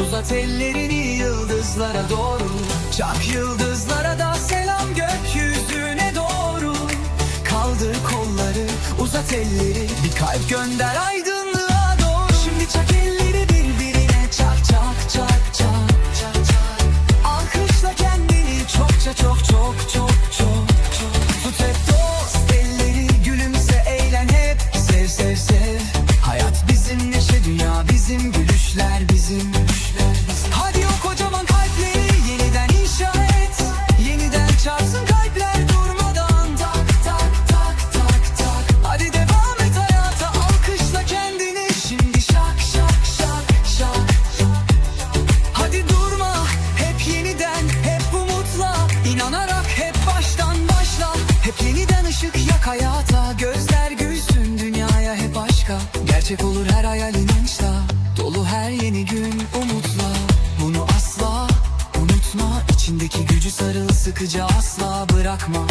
Uzat ellerini yıldızlara doğru. Çak yıldızlara da selam gökyüzüne doğru. Kaldır kolları uzat elleri. Bir kalp gönder ayda Gerçek olur her hayal inançla Dolu her yeni gün umutla. Bunu asla unutma. İçindeki gücü sarıl sıkıca asla bırakma.